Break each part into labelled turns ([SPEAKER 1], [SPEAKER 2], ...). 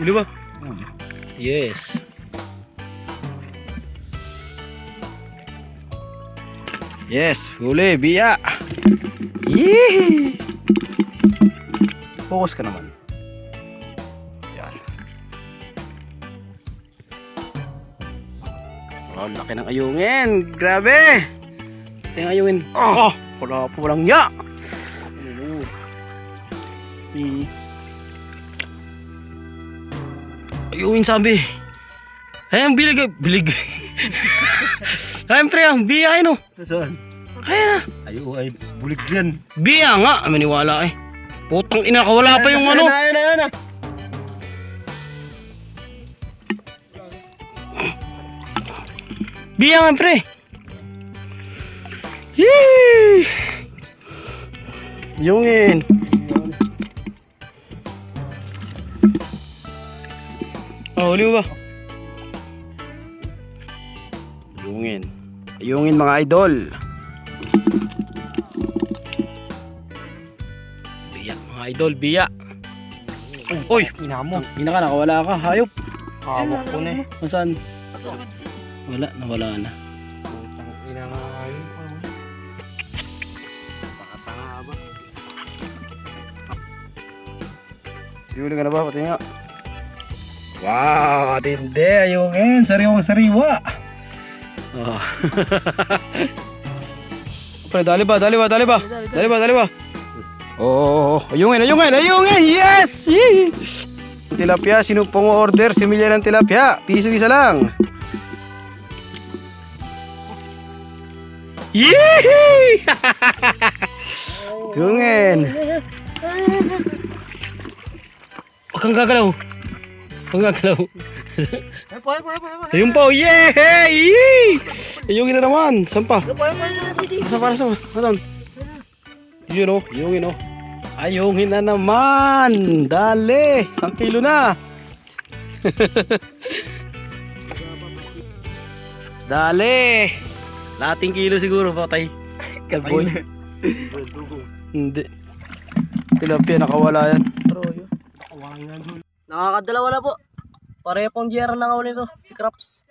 [SPEAKER 1] Huli ba?
[SPEAKER 2] Huli.
[SPEAKER 1] Yes. Yes, huli, biya. Yee! Focus ka naman. Yan. Oh, laki ng ayungin. Grabe. Laki ng ayungin. Oh, wala po walang ya. Oh. Hmm. Ayungin sabi. Ayan, bilig. Bilig. Siyempre, ang biya no.
[SPEAKER 2] Saan?
[SPEAKER 1] Ayan na.
[SPEAKER 2] Ayo ay bulig yan.
[SPEAKER 1] Biya nga. Maniwala eh. Putang ina ka, wala pa yung ano.
[SPEAKER 2] Ayun na, ayun na.
[SPEAKER 1] Biya nga, pre. Yee! Yungin. Oh, huli mo ba? Yungin. Yungin mga idol. Biya mga idol, biya. Uy,
[SPEAKER 2] Ina mo.
[SPEAKER 1] ina ka, nakawala ka, hayop.
[SPEAKER 2] Hawak ko na eh.
[SPEAKER 1] Nasaan? Wala, nawala na.
[SPEAKER 2] Ina nga ayun. Pakatanga ba?
[SPEAKER 1] Huli ka na ba? Pati nga. Wow, tindi. Ayungin. Sariwang sariwa. Oh. Pre, dali ba? Dali ba? Dali ba? Dali ba? Dali ba? Oh, ayungin, ayungin, ayungin! Yes! Yee! Tilapia, sino pong order? Similya ng tilapia. Piso isa lang. Yee! Ayungin. Huwag kang gagalaw. Huwag kang gagalaw.
[SPEAKER 2] Ay, pa, pa, pa, pa.
[SPEAKER 1] Ayun pa, oh, yeah! Yee! Ayungin na naman. Saan pa? Saan para saan? Saan? Yun oh, ayungin oh. Ayungin na naman. Dali. Isang kilo na. Dali. Lating kilo siguro patay. Kalboy. Hindi. Tilapia nakawala yan.
[SPEAKER 3] Nakakadalawa na po. Pareho pong GR na nakawin nito, si Craps.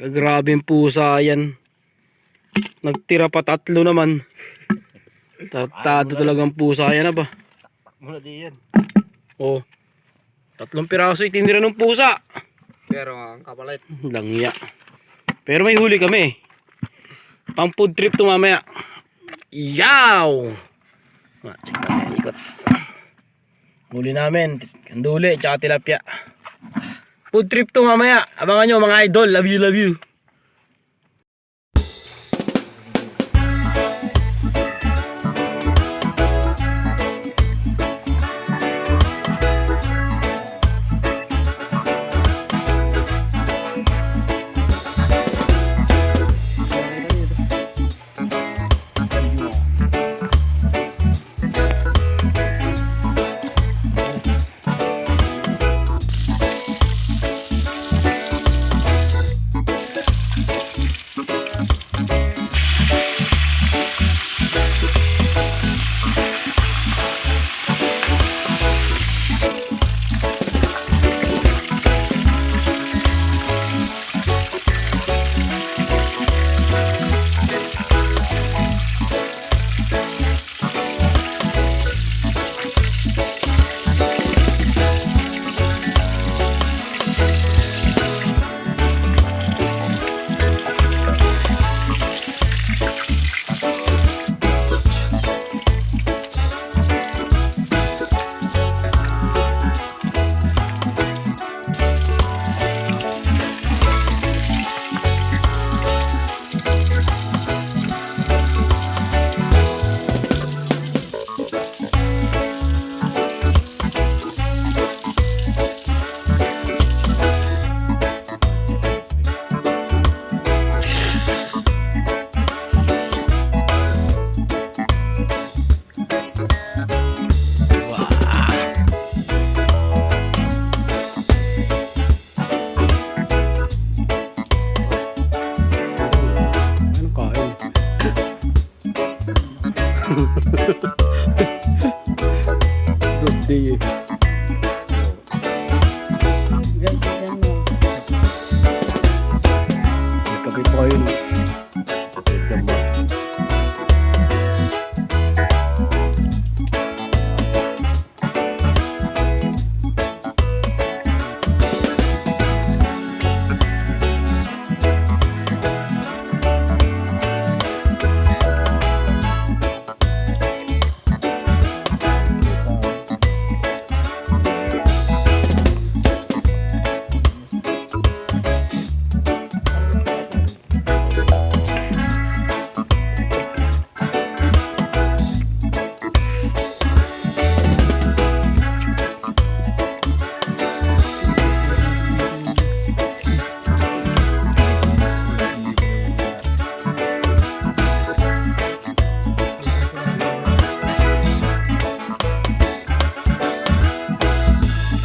[SPEAKER 1] Kagrabing pusa yan. Nagtira pa tatlo naman. Tartado talagang pusa yan na ba?
[SPEAKER 2] Mula di yan.
[SPEAKER 1] Oh. Tatlong piraso itinira ng pusa.
[SPEAKER 2] Pero ang kapalit.
[SPEAKER 1] Langya. Pero may huli kami. Pang food trip to mamaya. Yaw! Ah, check natin ikot. Huli namin. Kanduli, tsaka tilapia. Food trip to mamaya. Abangan nyo mga idol. Love you, love you.
[SPEAKER 3] Odeio.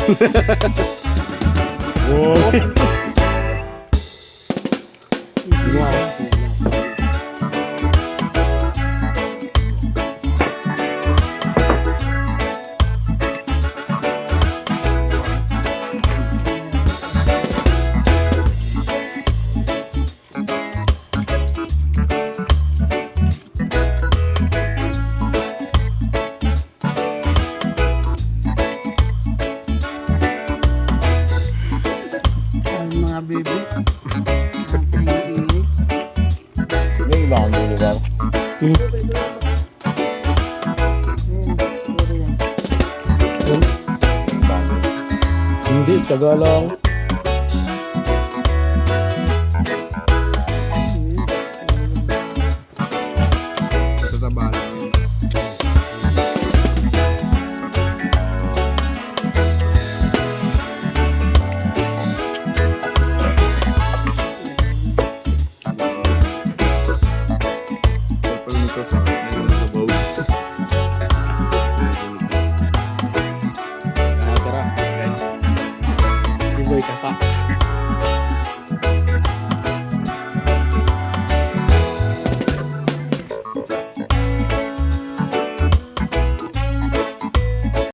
[SPEAKER 3] Ang
[SPEAKER 1] Hindi, taga lang. ha